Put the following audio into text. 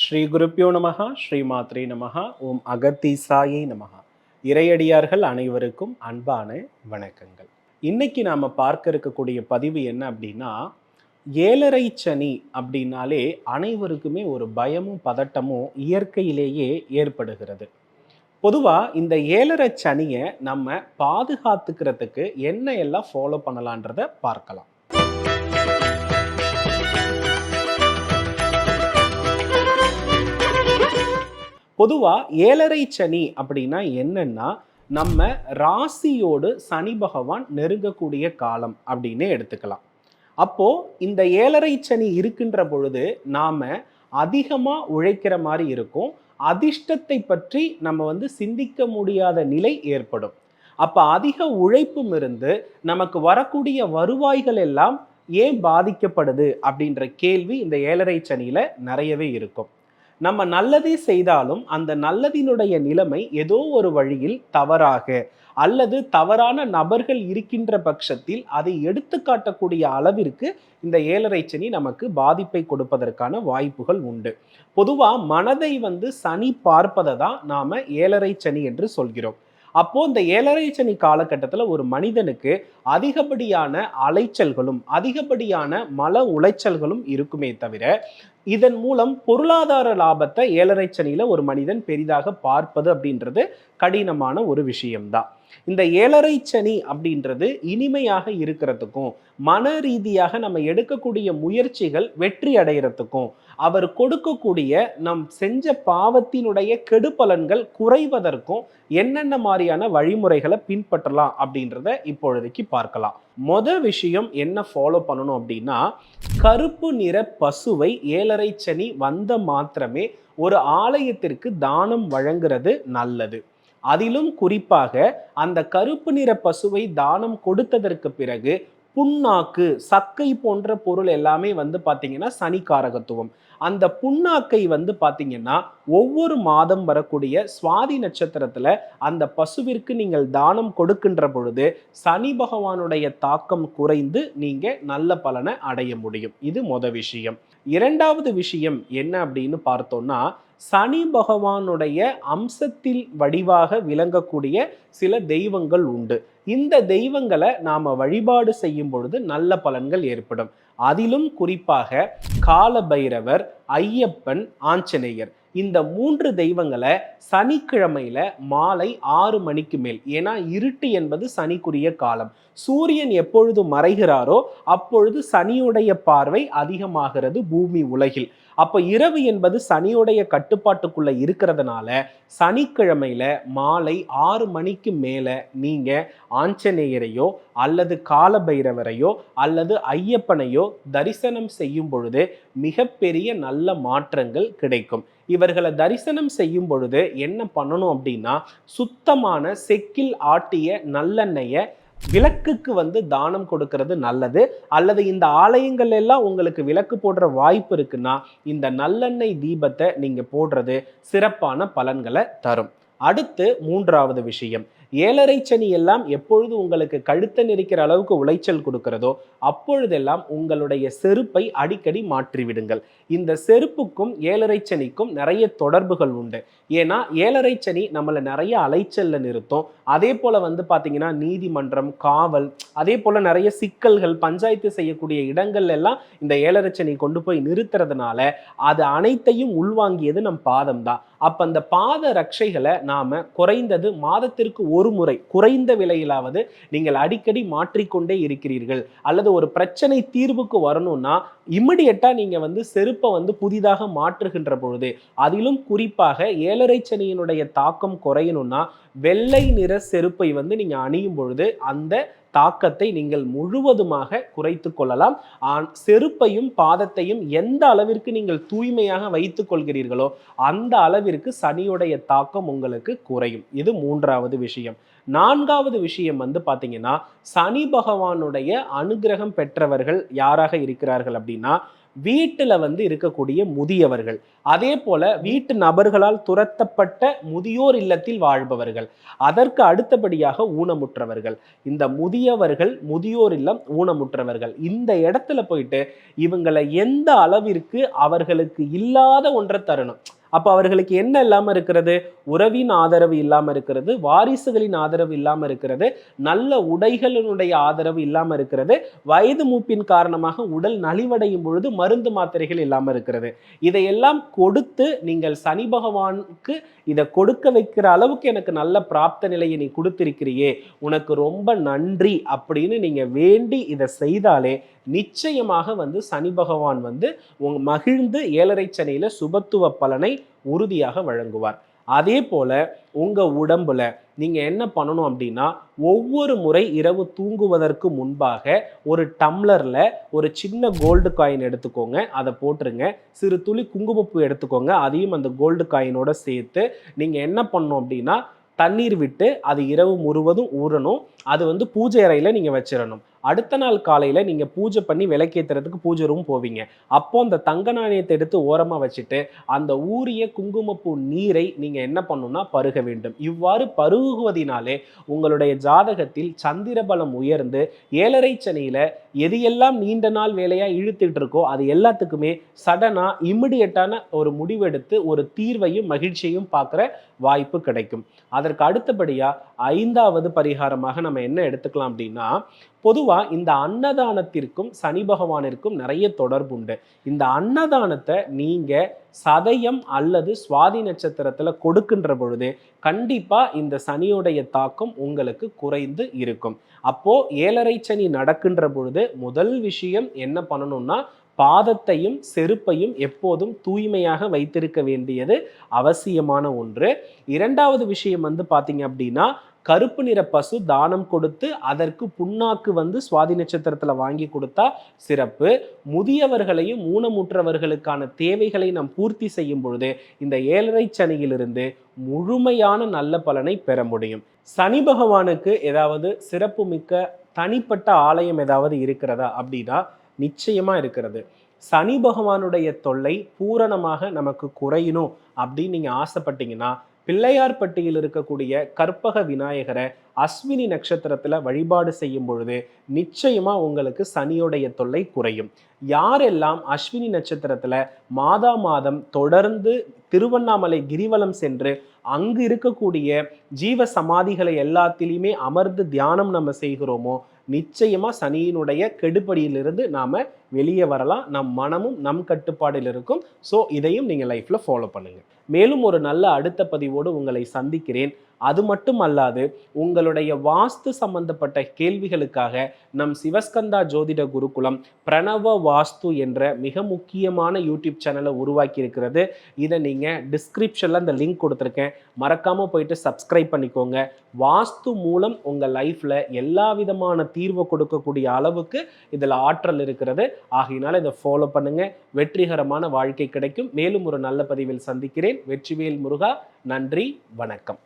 ஸ்ரீ குருப்பியோ நமகா ஸ்ரீ மாத்ரே நமகா ஓம் அகத்தீசாயை நமகா இறையடியார்கள் அனைவருக்கும் அன்பான வணக்கங்கள். இன்னைக்கு நாம் பார்க்க இருக்கக்கூடிய பதிவு என்ன அப்படின்னா ஏழரை சனி அப்படின்னாலே அனைவருக்குமே ஒரு பயமும் பதட்டமும் இயற்கையிலேயே ஏற்படுகிறது. பொதுவாக இந்த ஏழரை சனியை நம்ம பாதுகாத்துக்கிறதுக்கு என்ன எல்லாம் ஃபாலோ பண்ணலான்றதை பார்க்கலாம். பொதுவாக ஏழரை சனி அப்படின்னா என்னன்னா நம்ம ராசியோடு சனி பகவான் நெருங்கக்கூடிய காலம் அப்படின்னு எடுத்துக்கலாம். அப்போ இந்த ஏழரை சனி இருக்கின்ற பொழுது நாம அதிகமாக உழைக்கிற மாதிரி இருக்கும். அதிர்ஷ்டத்தை பற்றி நம்ம வந்து சிந்திக்க முடியாத நிலை ஏற்படும். அப்போ அதிக உழைப்பும் இருந்து நமக்கு வரக்கூடிய வருவாய்கள் எல்லாம் ஏன் பாதிக்கப்படுது அப்படின்ற கேள்வி இந்த ஏழரை சனியில் நிறையவே இருக்கும். நம்ம நல்லதே செய்தாலும் அந்த நல்லதினுடைய நிலைமை ஏதோ ஒரு வழியில் தவறாக அல்லது தவறான நபர்கள் இருக்கின்ற பட்சத்தில் அதை எடுத்து காட்டக்கூடிய அளவிற்கு இந்த ஏழரை சனி நமக்கு பாதிப்பை கொடுப்பதற்கான வாய்ப்புகள் உண்டு. பொதுவாக மனதை வந்து சனி பார்ப்பதை தான் நாம் ஏழரை சனி என்று சொல்கிறோம். அப்போ இந்த ஏழரை சனி காலகட்டத்தில் ஒரு மனிதனுக்கு அதிகப்படியான அலைச்சல்களும் அதிகப்படியான மன உளைச்சல்களும் இருக்குமே தவிர இதன் மூலம் பொருளாதார லாபத்தை ஏழரை சனியில் ஒரு மனிதன் பெரிதாக பார்ப்பது அப்படின்றது கடினமான ஒரு விஷயம்தான். இந்த ஏழரை சனி அப்படின்றது இனிமையாக இருக்கிறதுக்கும் மன ரீதியாக நம்ம எடுக்கக்கூடிய முயற்சிகள் வெற்றி அடைகிறதுக்கும் அவர் கொடுக்கக்கூடிய நம் செஞ்ச பாவத்தினுடைய கெடுபலன்கள் குறைவதற்கும் என்னென்ன மாதிரியான வழிமுறைகளை பின்பற்றலாம் அப்படின்றத இப்பொழுதைக்கு பார்க்கலாம். மொதல் விஷயம் என்ன ஃபாலோ பண்ணணும் அப்படின்னா கருப்பு நிற பசுவை ஏழரை சனி வந்த மாத்திரமே ஒரு ஆலயத்திற்கு தானம் வழங்குறது நல்லது. அதிலும் குறிப்பாக அந்த கருப்பு நிற பசுவை தானம் கொடுத்ததற்கு பிறகு புண்ணாக்கு சக்கை போன்ற பொருள் எல்லாமே வந்து பார்த்தீங்கன்னா சனிக்காரகத்துவம். அந்த புண்ணாக்கை வந்து பார்த்தீங்கன்னா ஒவ்வொரு மாதம் வரக்கூடிய சுவாதி நட்சத்திரத்தில் அந்த பசுவிற்கு நீங்கள் தானம் கொடுக்கின்ற பொழுது சனி பகவானுடைய தாக்கம் குறைந்து நீங்கள் நல்ல பலனை அடைய முடியும். இது மொத விஷயம். இரண்டாவது விஷயம் என்ன அப்படின்னு பார்த்தோம்னா சனி பகவானுடைய அம்சத்தில் வடிவாக விளங்கக்கூடிய சில தெய்வங்கள் உண்டு. இந்த தெய்வங்களை நாம வழிபாடு செய்யும் பொழுது நல்ல பலன்கள் ஏற்படும். அதிலும் குறிப்பாக கால பைரவர் ஐயப்பன் ஆஞ்சநேயர். இந்த மூன்று தெய்வங்களை சனிக்கிழமையில மாலை ஆறு மணிக்கு மேல். ஏன்னா இருட்டு என்பது சனிக்குரிய காலம். சூரியன் எப்பொழுது மறைகிறாரோ அப்பொழுது சனியுடைய பார்வை அதிகமாகிறது பூமி உலகில். அப்ப இரவு என்பது சனியுடைய கட்டுப்பாட்டுக்குள்ள இருக்கிறதுனால சனிக்கிழமையில மாலை ஆறு மணிக்கு மேல நீங்க ஆஞ்சநேயரையோ அல்லது காலபைரவரையோ அல்லது ஐயப்பனையோ தரிசனம் செய்யும் பொழுது மிகப்பெரிய நல்ல மாற்றங்கள் கிடைக்கும். இவர்களை தரிசனம் செய்யும் பொழுது என்ன பண்ணணும் அப்படின்னா சுத்தமான செக்கில் ஆட்டிய நல்லெண்ணெயை விளக்குக்கு வந்து தானம் கொடுக்கறது நல்லது. அல்லது இந்த ஆலயங்கள் எல்லாம் உங்களுக்கு விளக்கு போடுற வாய்ப்பு இருக்குன்னா இந்த நல்லெண்ணெய் தீபத்தை நீங்க போடுறது சிறப்பான பலன்களை தரும். அடுத்து மூன்றாவது விஷயம். ஏழரை சனி எல்லாம் எப்பொழுது உங்களுக்கு கழுத்தை நெரிக்கிற அளவுக்கு உளைச்சல் கொடுக்கிறதோ அப்பொழுதெல்லாம் உங்களுடைய செருப்பை அடிக்கடி மாற்றிவிடுங்கள். இந்த செருப்புக்கும் ஏழரை சனிக்கும் நிறைய தொடர்புகள் உண்டு. ஏன்னா ஏழரை சனி நம்மளை நிறைய அலைச்சல்ல நிறுத்தும். அதே போல வந்து பாத்தீங்கன்னா நீதிமன்றம் காவல் அதே போல நிறைய சிக்கல்கள் பஞ்சாயத்து செய்யக்கூடிய இடங்கள் எல்லாம் இந்த ஏழரை சனி கொண்டு போய் நிறுத்துறதுனால அது அனைத்தையும் உள்வாங்கியது நம் பாதம் தான் அப்ப அந்த பாத ரட்சைகளை நாம குறைந்தது மாதத்திற்கு ஒரு முறை குறைந்த விலையிலாவது நீங்கள் அடிக்கடி மாற்றிக்கொண்டே இருக்கிறீர்கள். அல்லது ஒரு பிரச்சனை தீர்வுக்கு வரணும்னா இம்மிடியட்டாக நீங்கள் வந்து செருப்பை வந்து புதிதாக மாற்றுகின்ற பொழுது அதிலும் குறிப்பாக ஏழரை சனியினுடைய தாக்கம் குறையணும்னா வெள்ளை நிற செருப்பை வந்து நீங்கள் அணியும் பொழுது அந்த தாக்கத்தை நீங்கள் முழுவதுமாக குறைத்து கொள்ளலாம். ஆன் செருப்பையும் பாதத்தையும் எந்த அளவிற்கு நீங்கள் தூய்மையாக வைத்துக் கொள்கிறீர்களோ அந்த அளவிற்கு சனியுடைய தாக்கம் உங்களுக்கு குறையும். இது மூன்றாவது விஷயம். நான்காவது விஷயம் வந்து பார்த்தீங்கன்னா சனி பகவானுடைய அனுகிரகம் பெற்றவர்கள் யாராக இருக்கிறார்கள் அப்படின்னா வீட்டில் வந்து இருக்கக்கூடிய முதியவர்கள். அதே போல வீட்டு நபர்களால் துரத்தப்பட்ட முதியோர் இல்லத்தில் வாழ்பவர்கள். அதற்கு அடுத்தபடியாக ஊனமுற்றவர்கள். இந்த முதியவர்கள் முதியோர் இல்லம் ஊனமுற்றவர்கள். இந்த இடத்துல போயிட்டு இவங்களை எந்த அளவிற்கு அவர்களுக்கு இல்லாத ஒன்றை தரணும். அப்போ அவர்களுக்கு என்ன இல்லாமல் இருக்கிறது? உறவின் ஆதரவு இல்லாமல் இருக்கிறது வாரிசுகளின் ஆதரவு இல்லாமல் இருக்கிறது நல்ல உடைகளினுடைய ஆதரவு இல்லாமல் இருக்கிறது வயது மூப்பின் காரணமாக உடல் நலிவடையும் பொழுது மருந்து மாத்திரைகள் இல்லாமல் இருக்கிறது. இதையெல்லாம் கொடுத்து நீங்கள் சனி பகவானுக்கு இதை கொடுக்க வைக்கிற அளவுக்கு எனக்கு நல்ல பிராப்த நிலையை நீ கொடுத்திருக்கிறியே உனக்கு ரொம்ப நன்றி அப்படின்னு நீங்கள் வேண்டி இதை செய்தாலே நிச்சயமாக வந்து சனி பகவான் வந்து உங்க மகிழ்ந்து ஏழரை சனியில சுபத்துவ பலனை உறுதியாக வழங்குவார். அதே போல உங்கள் உடம்புல நீங்கள் என்ன பண்ணணும் அப்படின்னா ஒவ்வொரு முறை இரவு தூங்குவதற்கு முன்பாக ஒரு டம்ளரில் ஒரு சின்ன கோல்டு காயின் எடுத்துக்கோங்க. அதை போட்டுருங்க. சிறு துளி குங்குமப்பூ எடுத்துக்கோங்க. அதையும் அந்த கோல்டு காயினோட சேர்த்து நீங்கள் என்ன பண்ணணும் அப்படின்னா தண்ணீர் விட்டு அது இரவு முழுவதும் ஊறணும். அது வந்து பூஜை அறையில் நீங்கள் வச்சிடணும். அடுத்த நாள் காலையில் நீங்கள் பூஜை பண்ணி விளக்கேற்றுறதுக்கு பூஜை ரூம் போவீங்க. அப்போ அந்த தங்க நாணயத்தை எடுத்து ஓரமாக வச்சுட்டு அந்த ஊரிய குங்குமப்பூ நீரை நீங்கள் என்ன பண்ணணும்னா பருக வேண்டும். இவ்வாறு பருகுவதினாலே உங்களுடைய ஜாதகத்தில் சந்திர பலம் உயர்ந்து ஏழரை சனியில் எதையெல்லாம் நீண்ட நாள் வேலையாக இழுத்துட்டு இருக்கோ அது எல்லாத்துக்குமே சடனாக இமிடியட்டான ஒரு முடிவெடுத்து ஒரு தீர்வையும் மகிழ்ச்சியையும் பார்க்குற வாய்ப்பு கிடைக்கும். அதற்கு அடுத்தபடியாக ஐந்தாவது பரிகாரமாக நம்ம என்ன எடுத்துக்கலாம் அப்படின்னா பொதுவாக இந்த அன்னதானத்திற்கும் சனி பகவானிற்கும் நிறைய தொடர்பு உண்டு. இந்த அன்னதானத்தை நீங்கள் சதயம் அல்லது சுவாதி நட்சத்திரத்தில் கொடுக்கின்ற பொழுது கண்டிப்பாக இந்த சனியுடைய தாக்கம் உங்களுக்கு குறைந்து இருக்கும். அப்போது ஏழரை சனி நடக்கின்ற பொழுது முதல் விஷயம் என்ன பண்ணணும்னா பாதத்தையும் செருப்பையும் எப்போதும் தூய்மையாக வைத்திருக்க வேண்டியது அவசியமான ஒன்று. இரண்டாவது விஷயம் வந்து பார்த்தீங்க அப்படின்னா கருப்பு நிற பசு தானம் கொடுத்து அதற்கு புண்ணாக்கு வந்து சுவாதி நட்சத்திரத்தில் வாங்கி கொடுத்தா சிறப்பு. முதியவர்களையும் ஊனமுற்றவர்களுக்கான தேவைகளை நாம் பூர்த்தி செய்யும் பொழுது இந்த ஏழரை சனியிலிருந்து முழுமையான நல்ல பலனை பெற முடியும். சனி பகவானுக்கு ஏதாவது சிறப்பு மிக்க தனிப்பட்ட ஆலயம் ஏதாவது இருக்கிறதா அப்படின்னா நிச்சயமா இருக்கிறது. சனி பகவானுடைய தொல்லை பூரணமாக நமக்கு குறையணும் அப்படின்னு நீங்க ஆசைப்பட்டீங்கன்னா பிள்ளையார்பட்டியில் இருக்கக்கூடிய கற்பக விநாயகரை அஸ்வினி நட்சத்திரத்தில் வழிபாடு செய்யும் பொழுது நிச்சயமாக உங்களுக்கு சனியோடைய தொல்லை குறையும். யாரெல்லாம் அஸ்வினி நட்சத்திரத்தில் மாதா மாதம் தொடர்ந்து திருவண்ணாமலை கிரிவலம் சென்று அங்கு இருக்கக்கூடிய ஜீவ சமாதிகளை எல்லாத்திலையுமே அமர்ந்து தியானம் நம்ம செய்கிறோமோ நிச்சயமாக சனியினுடைய கெடுபடியிலிருந்து நாம் வெளியே வரலாம். நம் மனமும் நம் கட்டுப்பாடில் இருக்கும். ஸோ இதையும் நீங்கள் லைஃப்பில் ஃபாலோ பண்ணுங்கள் மேலும் ஒரு நல்ல அடுத்த பதிவோடு உங்களை சந்திக்கிறேன். அது மட்டும் அல்லாது உங்களுடைய வாஸ்து சம்பந்தப்பட்ட கேள்விகளுக்காக நம் சிவஸ்கந்தா ஜோதிட குருகுலம் பிரணவ வாஸ்து என்ற மிக முக்கியமான யூடியூப் சேனலை உருவாக்கி இருக்கிறது இதை நீங்கள் டிஸ்கிரிப்ஷனில் அந்த லிங்க் கொடுத்துருக்கேன். மறக்காமல் போயிட்டு சப்ஸ்கிரைப் பண்ணிக்கோங்க. வாஸ்து மூலம் உங்கள் லைஃப்பில் எல்லா விதமான தீர்வை கொடுக்கக்கூடிய அளவுக்கு இதில் ஆற்றல் இருக்கிறது. ஆகையினால இதை ஃபாலோ பண்ணுங்கள் வெற்றிகரமான வாழ்க்கை கிடைக்கும். மேலும் ஒரு நல்ல பதிவில் சந்திக்கிறேன். வெற்றிவேல் முருகா நன்றி வணக்கம்.